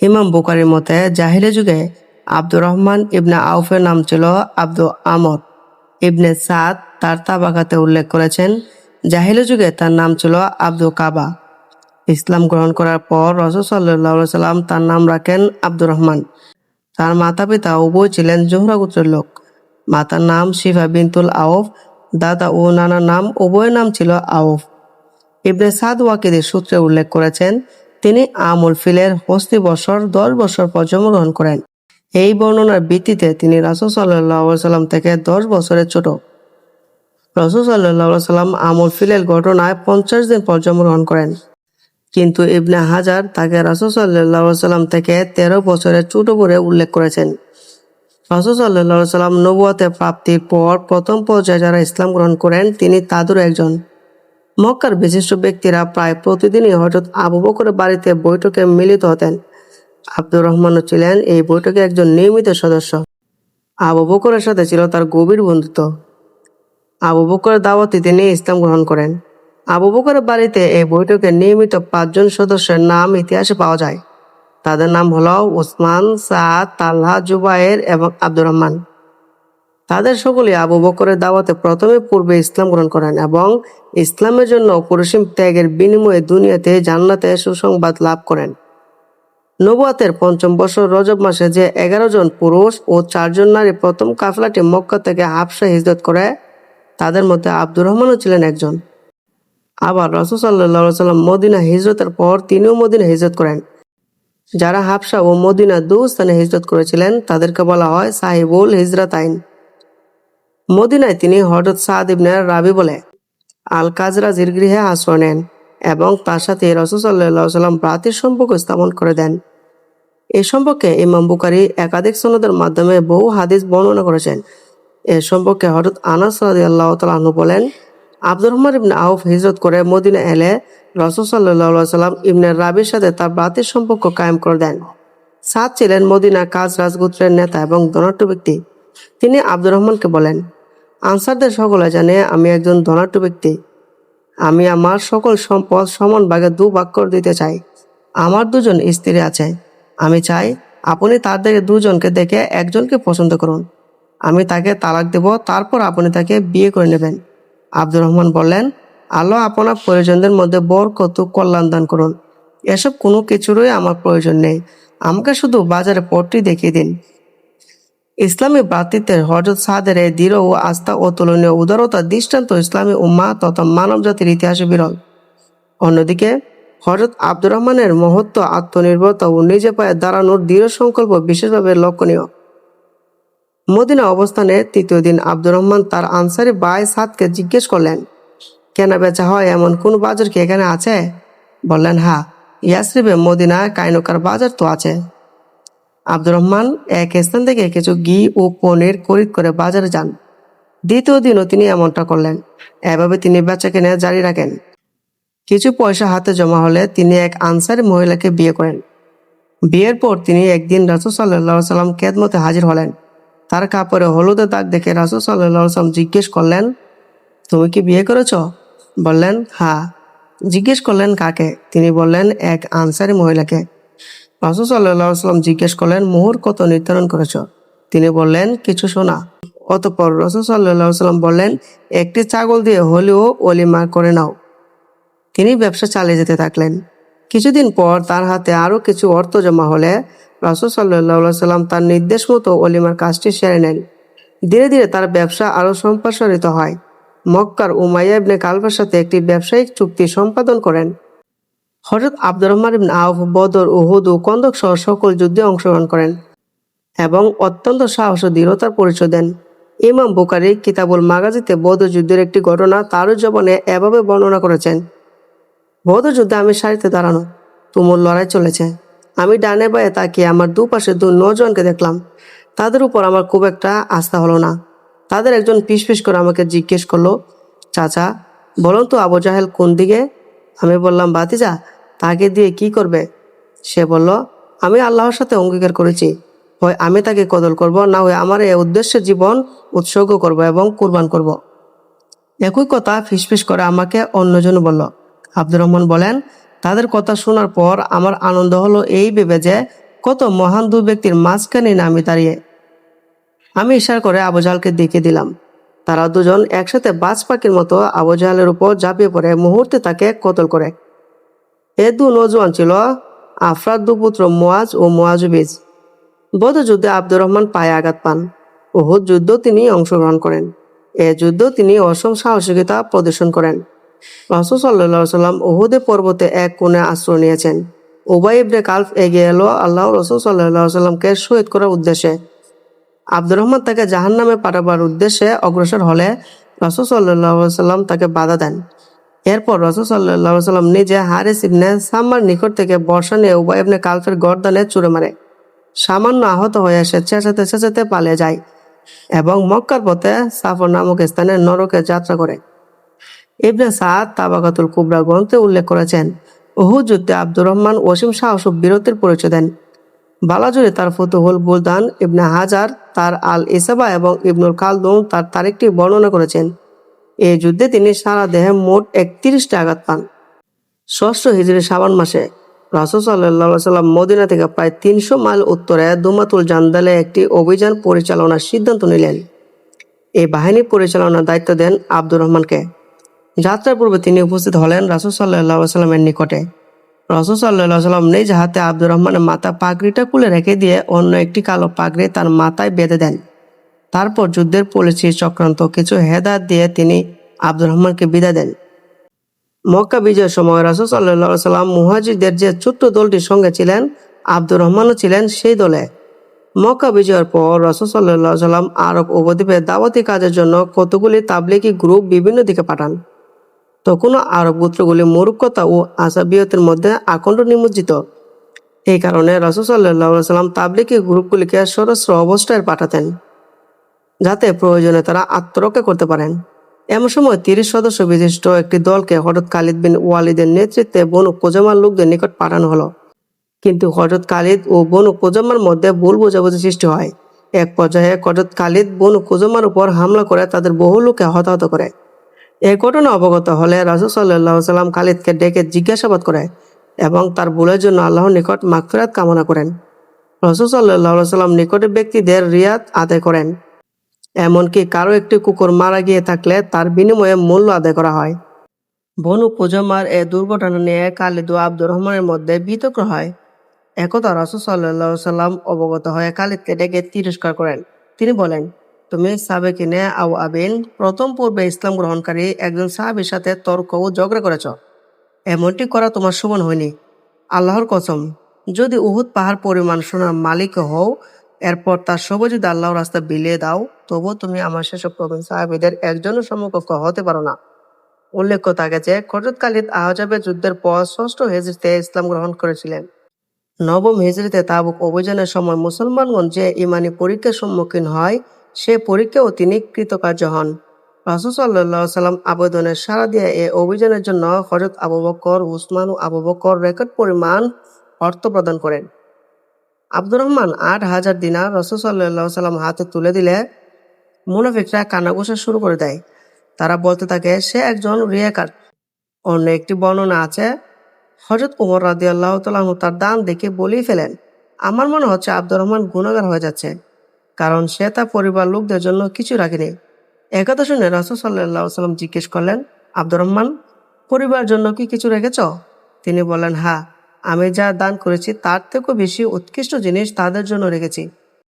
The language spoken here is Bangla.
ইমাম বুকারির মতে জাহিলি যুগে আব্দুর রহমান ইবনে আউফের নাম ছিল আব্দু আমর। ইবনে সাদ তার তাবাকাতে উল্লেখ করেছেন, জাহিলি যুগে তার নাম ছিল আব্দু কাবা। ইসলাম গ্রহণ করার পর রসুল সাল্লাহ সাল্লাম তার নাম রাখেন আব্দুর রহমান। তার মাতা পিতা উভয় ছিলেন জোহরা গোত্রের লোক। মাতার নাম শিফা বিনতুল আউফ, দাদা ও নানার নাম উভয়ের নাম ছিল আউফ। ইবনে সাদ ওয়াকিদের সূত্রে উল্লেখ করেছেন তিনি আমুল ফিলের হস্তি বছর, দশ বছর পর জন্মগ্রহণ করেন। এই বর্ণনার ভিত্তিতে তিনি রাসুল সাল্লাহ সাল্লাম থেকে দশ বছরের ছোট। রসুল সাল্লাহ সাল্লাম আমুল ফিলের ঘটনায় পঞ্চাশ দিন পর জন্মগ্রহণ করেন। কিন্তু ইবনে হাজার তাকে রাসুল সাল্লাহ সাল্লাম থেকে তেরো বছরের ছোট করে উল্লেখ করেছেন। রাসুল সাল্লাহ সাল্লাম নবুয়াতে প্রাপ্তির পর প্রথম পর্যায়ে যারা ইসলাম গ্রহণ করেন, তিনি তাদেরও একজন। মক্কার বিশিষ্ট ব্যক্তিরা প্রায় প্রতিদিনই হঠাৎ আবু বকরের বাড়িতে বৈঠকে মিলিত হতেন। আব্দুর রহমানও ছিলেন এই বৈঠকে একজন নিয়মিত সদস্য। আবু বকরের সাথে ছিল তার গভীর বন্ধুত্ব। আবু বকরের দাওয়াতে তিনি ইসলাম গ্রহণ করেন। আবু বকরের বাড়িতে এই বৈঠকে নিয়মিত পাঁচজন সদস্যের নাম ইতিহাসে পাওয়া যায়। তাদের নাম হলো ওসমান, সাদ তাল্লাহ জুবায়ের এবং আব্দুর রহমান। তাদের সকলে আবু বকরের দাওয়াতে প্রথমে পূর্বে ইসলাম গ্রহণ করেন এবং ইসলামের জন্য পরিসীম ত্যাগের বিনিময়ে দুনিয়াতে জান্নাতে সুসংবাদ লাভ করেন। নবুয়াতের পঞ্চম বছর রজব মাসে যে এগারো জন পুরুষ ও চারজন নারী প্রথম কাফলাটি মক্কা থেকে হাফসা হিজরত করে, তাদের মধ্যে আব্দুর রহমানও ছিলেন একজন। আবার রসুল সাল্লাহ সাল্লাম মদিনা হিজরতের পর তিনিও মদিনা হিজরত করেন। যারা হাফসা ও মদিনা দু স্থানে হিজরত করেছিলেন, তাদেরকে বলা হয় সাহিবুল হিজরত আইন মদিনায় তিনি হঠাৎ সাদ ইবনে রাবি বলে আল কাজরাজির গৃহে আশ্রয় নেন এবং তার সাথে রসুল সাল্লাহ সাল্লাম প্রাতির সম্পর্ক স্থাপন করে দেন। এ সম্পর্কে ইমাম বুকারি একাধিক সনদের মাধ্যমে বহু হাদিস বর্ণনা করেছেন। এ সম্পর্কে হঠাৎ আনাস রাদি আল্লাহ তালু বলেন, আব্দুর রহমান ইবনে আউফ হিজরত করে মদিনা এলে রসুল সাল্লাহ সাল্লাম ইবনে রাবির সাথে তার ব্রাতির সম্পর্ক কায়েম করে দেন। সাদ ছিলেন মদিনা কাজ রাজগুত্রের নেতা এবং ধনাঢ্য ব্যক্তি। তিনি আব্দুর রহমানকে বলেন আনসারদের সকলে জানে আমি একজন ধনাঢ্য ব্যক্তি। আমি আমার সকল সম্পদ সমান ভাগে দু ভাগ করে দিতে চাই। আমার দুজন স্ত্রী আছে। আমি চাই আপনি তাদের দুজনকে দেখে একজনকে পছন্দ করুন। আমি তাকে তালাক দেব, তারপর আপনি তাকে বিয়ে করে নেবেন। আব্দুর রহমান বললেন, আল্লাহ আপনার প্রয়োজনদের মধ্যে বর কত কল্যাণ দান করুন। এসব কোনো কিছুরই আমার প্রয়োজন নেই। আমাকে শুধু বাজারে পট্টি দেখিয়ে দিন। ইসলামী ভ্রাতৃত্বের হজরত সাদের দৃঢ় ও আস্থা ও তুলনীয় উদারতা দৃষ্টান্ত ইসলামী উম্মা তথা মানব জাতির ইতিহাসে বিরল। অন্যদিকে, হজরত আব্দুর রহমানের মহত্ব, আত্মনির্ভরতা ও নিজে পায়ে দাঁড়ানোর দৃঢ় সংকল্প বিশেষভাবে লক্ষণীয়। মদিনা অবস্থানে তৃতীয় দিন আব্দুর রহমান তার আনসারি বাই সাদকে জিজ্ঞেস করলেন, কেনা বেচা হয় এমন কোন বাজার কি এখানে আছে? বললেন হ্যাঁ ইয়াসরিবে মদিনা কাইনকার বাজার তো আছে। আব্দুর রহমান এক স্থান থেকে কিছু ঘি ও পনির খরিদ করে বাজারে যান। দ্বিতীয় দিনও তিনি এমনটা করলেন, এভাবে তিনি বেচা কেনে জারি রাখেন। কিছু পয়সা হাতে জমা হলে তিনি এক আনসারি মহিলাকে বিয়ে করেন। বিয়ের পর তিনি একদিন রাসুল সাল্লাহ সাল্লাম কেদমতে হাজির হলেন। তার কাপড়ে হলুদে দাগ দেখে রাসুল সাল্লাহ সাল্লাম জিজ্ঞেস করলেন, তুমি কি বিয়ে করেছ? বললেন হ্যাঁ। জিজ্ঞেস করলেন, কাকে? তিনি বললেন, এক আনসারি মহিলাকে। রাসুল সাল্লাহ সাল্লাম জিজ্ঞেস করলেন, মোহর কত নির্ধারণ করেছ? তিনি বললেন, কিছু সোনা। অতপর রসুল সাল্লাহ সাল্লাম বললেন, একটি ছাগল দিয়ে হলেও অলিমা করে নাও। তিনি ব্যবসা চালিয়ে যেতে থাকলেন। কিছুদিন পর তার হাতে আরও কিছু অর্থ জমা হলে রাসুল সাল্লাহ সাল্লাম তার নির্দেশ মতো অলিমার কাজটি সেরে নেন। ধীরে ধীরে তার ব্যবসা আরও সম্প্রসারিত হয়। মক্কার উমাইয়া ইবনে কালবার সাথে একটি ব্যবসায়িক চুক্তি সম্পাদন করেন। হজরত আব্দুর রহমান ইবনে আউফ, বদর, উহুদ ও কন্দক সহ সকল যুদ্ধে অংশগ্রহণ করেন এবং অত্যন্ত সাহস ও দৃঢ়তার পরিচয় দেন। ইমাম বুকারি কিতাবুল মাগাজিতে বৌদ্ধ যুদ্ধের একটি ঘটনা তার জীবনে এভাবে বর্ণনা করেছেন বৌদ্ধ যুদ্ধে আমি সারিতে দাঁড়ানো, তুমুল লড়াই চলেছে। আমি ডানে বায়ে তাকিয়ে আমার দুপাশে দু নজনকে দেখলাম। তাদের উপর আমার খুব একটা আস্থা হলো না। তাদের একজন পিস করে আমাকে জিজ্ঞেস করল, চাচা, বলুন তো আবু জাহেল কোন দিকে? আমি বললাম বাতিজা তাকে দিয়ে কি করবে? সে বলল, আমি আল্লাহর সাথে অঙ্গীকার করেছি। হয় আমি তাকে কদল করব, না হয় আমার এ উদ্দেশ্যে জীবন উৎসর্গ করব এবং কুরবান করব। একই কথা ফিসফিস করে আমাকে অন্যজন বলল, আব্দুর রহমান বলেন, তাদের কথা শোনার পর আমার আনন্দ হলো এই ভেবে যে কত মহান দু ব্যক্তির মাঝখানে না আমি দাঁড়িয়ে। আমি ইশার করে আবু জাহালকে দেখে দিলাম। তারা দুজন একসাথে বাজ পাখির মতো আবু জাহালের উপর ঝাঁপিয়ে পড়ে। মুহূর্তে তাকে কতল করে। এ দু নজওয়ান ছিল আফরাদ দু পুত্র মোয়াজ ও মোয়াজুবিজ। যুদ্ধে আব্দুর রহমান পায়ে আঘাত পান। উহুদ যুদ্ধ তিনি অংশগ্রহণ করেন। এ যুদ্ধ তিনি অসম সাহসিকতা প্রদর্শন করেন। রসুল সাল্লাহ সাল্লাম উহুদে পর্বতে এক কোণে আশ্রয় নিয়েছেন। উবাই ইবনে কালফ এগিয়ে এলো আল্লাহ রসুল সাল্লাহ সাল্লামকে শহীদ করার উদ্দেশ্যে। আব্দুর রহমান তাকে জাহান নামে পাঠাবার উদ্দেশ্যে অগ্রসর হলে রসুল সাল্লাহ সাল্লাম তাকে বাধা দেন। এরপর রসুল সাল্লাম নিজে হারিস ইবনে সাম্মার নিকট থেকে বর্ষা নিয়ে উবাই ইবনে কালফের গর্দানে চুরে মারে। সামান্য আহত হয়ে সে চেঁচাতে চেঁচাতে পালিয়ে যায় এবং মক্কার পথে সাফর নামক স্থানে নরকে যাত্রা করে। ইবনে সাদ তাবাকাতুল কুবরা গ্রন্থে উল্লেখ করেছেন ওহু যুদ্ধে আব্দুর রহমান, ওসিম সাহস ও বীরত্বের পরিচয় দেন। বালাজুরে তার ফতুহুল বুলদান ইবনে হাজার, তার আল ইসাবা এবং ইবনুল খালদুন তার তারিখটি বর্ণনা করেছেন। এই যুদ্ধে তিনি সারা দেহে মোট একত্রিশটি আঘাত পান। ষষ্ঠ হিজড়ি শ্রাবণ মাসে রাসুল সাল্লাহ সাল্লাম মদিনা থেকে প্রায় তিনশো মাইল উত্তরে দুমাতুল জান্দালে একটি অভিযান পরিচালনার সিদ্ধান্ত নিলেন। এই বাহিনী পরিচালনার দায়িত্ব দেন আব্দুর রহমানকে। যাত্রার পূর্বে তিনি উপস্থিত হলেন রাসুল সাল্লাহ সাল্লামের নিকটে। রসুল সাল্লাহ সাল্লাম নিজ হাতে আব্দুর রহমানের মাথা পাগড়িটা খুলে রেখে দিয়ে অন্য একটি কালো পাগড়ি তার মাথায় বেঁধে দেন। তারপর যুদ্ধের পলিসি চক্রান্ত কিছু হেদায়ত দিয়ে তিনি আব্দুর রহমানকে বিদায় দেন। মক্কা বিজয়ের সময় রাসুল সাল্লাহ সাল্লাম মুহাজিদের যে ছোট্ট দলটির সঙ্গে ছিলেন, আব্দুর রহমানও ছিলেন সেই দলে। মক্কা বিজয়ের পর রসুল সাল্লাহ সাল্লাম আরব উপদ্বীপে দাওয়াতি কাজের জন্য কতগুলি তাবলিকি গ্রুপ বিভিন্ন দিকে পাঠান। তখনও আরব গোত্রগুলি মূর্খতা ও আসাবিয়তের মধ্যে আকণ্ঠ নিমজ্জিত। এই কারণে রসুল সাল্লাহ সাল্লাম তাবলিকি গ্রুপগুলিকে সরস্র অবস্থায় পাঠাতেন। যাতে প্রয়োজনে তারা আত্মরক্ষা করতে পারেন। এমন সময় তিরিশ সদস্য বিশিষ্ট একটি দলকে হঠাৎ খালিদ বিন ওয়ালিদের নেতৃত্বে বনু কোজামার লোকদের নিকট পাঠানো হলো। কিন্তু হজরত খালিদ ও বনু কোজামার মধ্যে ভুল বোঝাবুঝি সৃষ্টি হয়। এক পর্যায়ে হজরত খালিদ বনু কোজামার উপর হামলা করে তাদের বহু লোককে হতাহত করে। এ ঘটনা অবগত হলে রাসুল সাল্লাহ সাল্লাম খালিদকে ডেকে জিজ্ঞাসাবাদ করে এবং তার ভুলের জন্য আল্লাহর নিকট মাগফিরাত কামনা করেন। রসুল সাল্লাহ সাল্লাম নিকটের ব্যক্তিদের রিয়াদ আদায় করেন। এমনকি কারও একটি কুকুর মারা গিয়ে থাকলে তার বিনিময়ে মূল্য আদায় করা হয়। বনু কুজমার এ দুর্ঘটনা নিয়ে খালিদ ও আব্দুর রহমানের মধ্যে বিতর্ক হয়। একদা রাসুল সাল্লাহ সাল্লাম অবগত হয়ে খালিদকে ডেকে তিরস্কার করেন। তিনি বলেন, তুমি সাবেকিনে আউ আবিন, প্রথম পূর্বে ইসলাম গ্রহণকারী একজন সাহাবির সাথে তর্ক ও ঝগড়া করেছ। এমনটি করা তোমার শোভন হয়নি। আল্লাহর কসম, যদি উহুদ পাহাড় পরিমাণ সোনার মালিক হও এরপর তার সব যদি আল্লাহর রাস্তা বিলিয়ে দাও, তবুও তুমি আমার সেসব প্রবীণ সাহাবিদের একজনের সমকক্ষ হতে পারো না। উল্লেখ্য থাকে যে খরজত খালিদ আহজাবের যুদ্ধের পর ষষ্ঠ হেজরিতে ইসলাম গ্রহণ করেছিলেন। নবম হিজড়িতে তাবুক অভিযানের সময় মুসলমানগণ যে ইমানি পরীক্ষার সম্মুখীন হয়, সে পরীক্ষাও তিনি কৃতকার্য হন। রাসুল সাল্লাহ সাল্লাম আবেদনের সাড়া দিয়ে এ অভিযানের জন্য হজরত আবু বকর, উসমান ও আবু বকর রেকর্ড পরিমাণ অর্থ প্রদান করেন। আব্দুর রহমান আট হাজার দিনার রসুল সাল্লাহ সাল্লাম হাতে তুলে দিলে মুনাফিকরা কানাঘোষা শুরু করে দেয়। তারা বলতে থাকে, সে একজন রিয়াকার। অন্য একটি বর্ণনা আছে হজরত উমর রাদি আল্লাহ তালাহ তার দান দেখে বলেই ফেলেন, আমার মনে হচ্ছে আব্দুর রহমান গুণাগার হয়ে যাচ্ছে, কারণ সে তার পরিবার লোকদের জন্য কিছু রাখেনি একথা শুনে রাসুল সাল্লাম জিজ্ঞেস করলেন, আব্দুর রহমান পরিবার জন্য কি কিছু রেখেছ? তিনি বলেন হ্যাঁ আমি যা দান করেছি তার থেকেও বেশি উৎকৃষ্ট জিনিস তাদের জন্য রেখেছি।